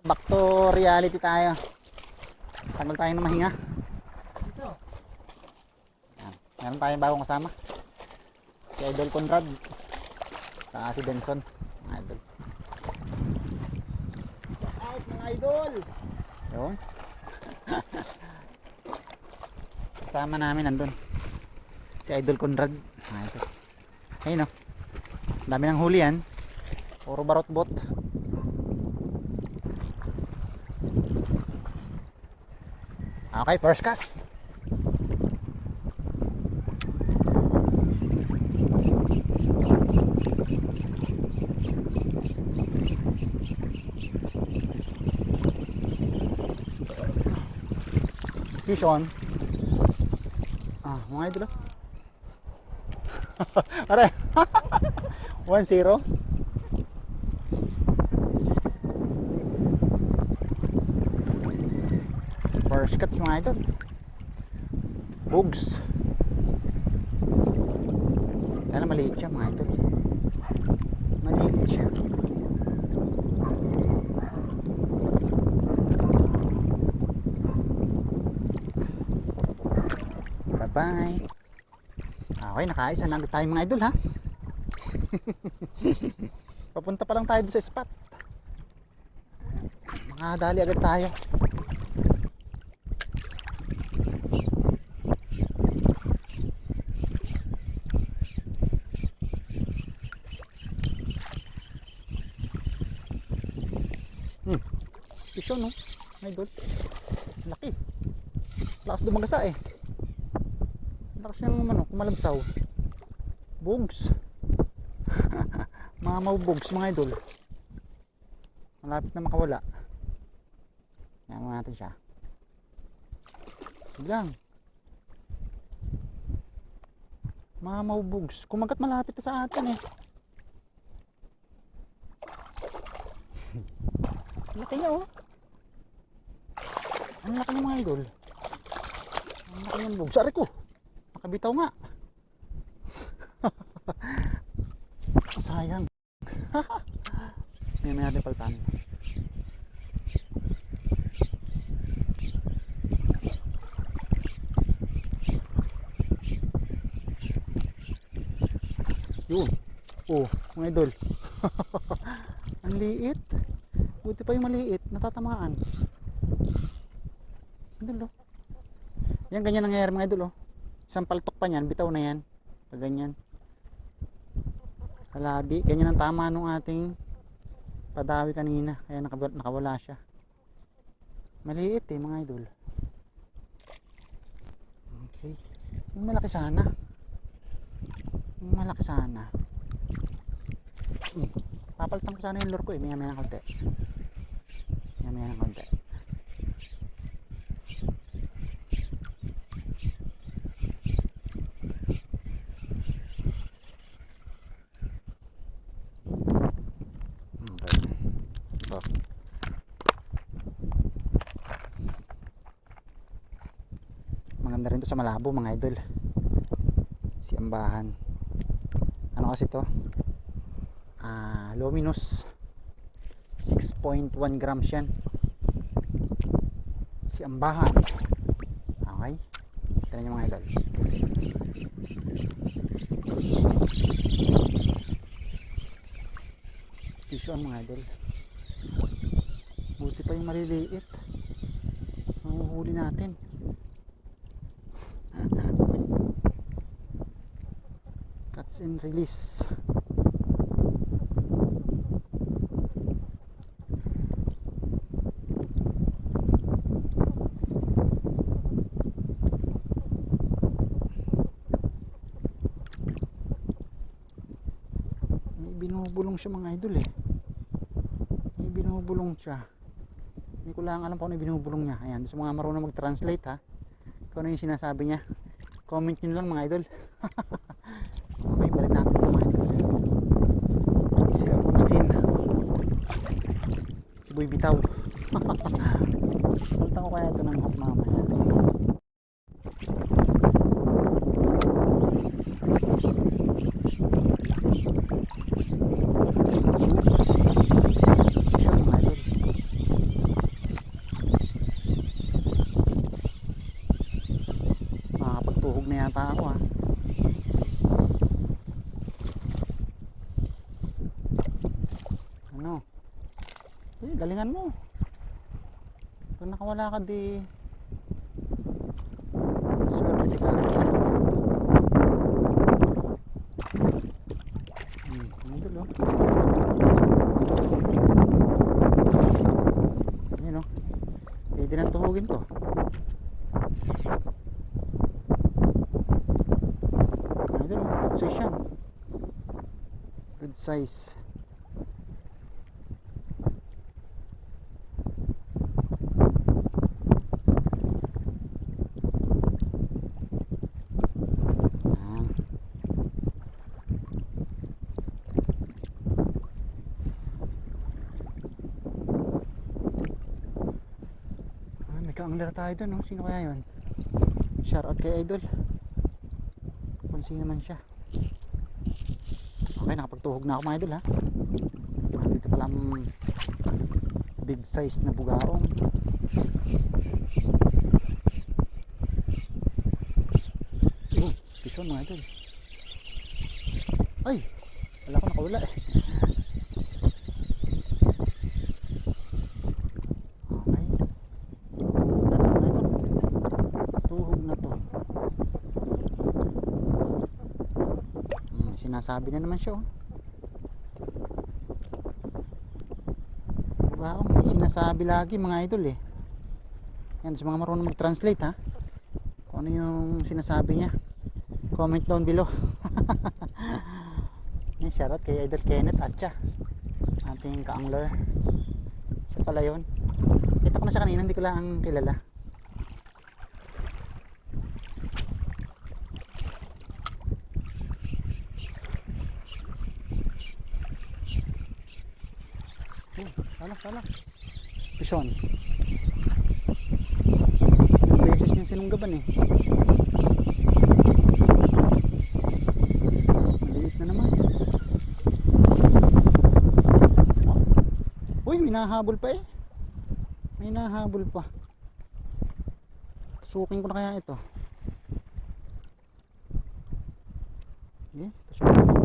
Back to reality tayo. Tagal tayo na mahinga. Yan. Meron tayong bagong kasama. Si Idol Conrad. Saka si Benson. Mga idol. Out mga idol! Yun. Kasama namin nandun. Si Idol Conrad. Mga idol. Ayun o. Dami ng huli yan. Puro barot bot. Okay, first cast. Fish on. Ah, mga idol. ah. Pare. 1-0. First cuts mga idol. Bugs. Kaya maliit siya mga idol. Maliit siya. Bye-bye. Okay, nakaisa na tayo mga idol ha. Papunta pa lang tayo sa spot. Makadali agad tayo. Hmm. Fish on, no? Idol. Laki. Lakas dumagasa eh. Lakas yung ano, kumalabsaw. Bugs. Mamaw bugs mga idol. Malapit na makawala. Mo natin siya. Sige lang. Mamaw bugs. Kumagat malapit na sa atin eh. Laki niya oh. Ang laki niya mga idol. Ang laki ng bugs. Ari ko. Nakabitaw nga. Sayang. May may natin palitan. Yun. Oh, mga idol. Ang liit. Buti pa yung maliit. Natatamaan. Idol oh. Yan ganyan nangyayari mga idol oh. Isang paltok pa niyan, bitaw na yan. Pag ganyan. Kalabi. Ganyan ang tama nung ating padawi kanina. Kaya nakawala siya. Maliit eh mga idol. Okay. Yung malaki sana. Yung malaki sana. Hmm. Papalitan ko sana yung lure ko eh. Maya maya ng konti. Maya maya ng konti. Maganda rin to sa Malabo mga idol. Si Ambahan. Ano kasi to? Ah, luminous. 6.1 grams yan. Si Ambahan. Okay. Tignan niyo mga idol. Fish on mga idol. Buti pa yung maliliit. Mahuhuli natin. Cuts and release. Binubulong siya mga idol eh. May binubulong siya. Hindi ko lang alam kung ano binubulong niya. Ayan, sa mga marunong mag-translate ha. Kung ano yung sinasabi niya. Comment nyo lang mga idol. okay, balik natin ito mga idol. Si Abusin. Si Boy Bitaw. Palitan ko kaya ito ng hook mamaya. Sure mga idol. Yata ako ah. Ano? Eh, galingan mo. Pag nakawala ka di swerte ka. Hmm, ano idol oh. Ayun oh. Pwede nang tuhugin to. Size yan. Good size. Ah, may ka-angler tayo doon, no? Sino kaya yun? Shoutout kay Idol. Kung sino man siya. Nakapagtuhog na ako mga idol ha. Dito pala ang big size na bugaong. Oh, pison mga idol. Ay! Wala ko nakawala eh. Okay. Tuhog na to mga idol. Tuhog na to. Hmm, sinasabi na naman siya oh. Bugaong, may sinasabi lagi mga idol eh. Yan, sa mga marunong mag-translate ha. Kung ano yung sinasabi niya. Comment down below. Yan, shoutout kay Idol Kenneth Atcha. Ating ka-angler. Siya pala yun. Kita ko na siya kanina, hindi ko lang kilala. Sala, sala. Pison. Ilang beses niyang sinunggaban eh. Maliit na naman. Oh. Uy, may nahabol pa eh. May nahabol pa. Tusukin ko na kaya ito. Eh, tusukin ko.